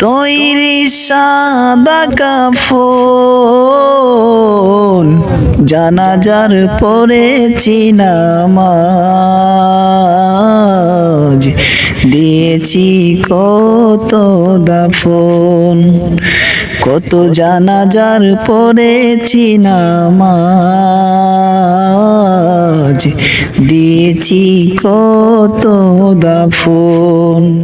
তৈরি সাদা কাফন জানাজার পড়েছি নামাজ। দিয়েছি কত দাফন। কত জানাজার পড়েছি নামাজ। দিয়েছি কত দাফন।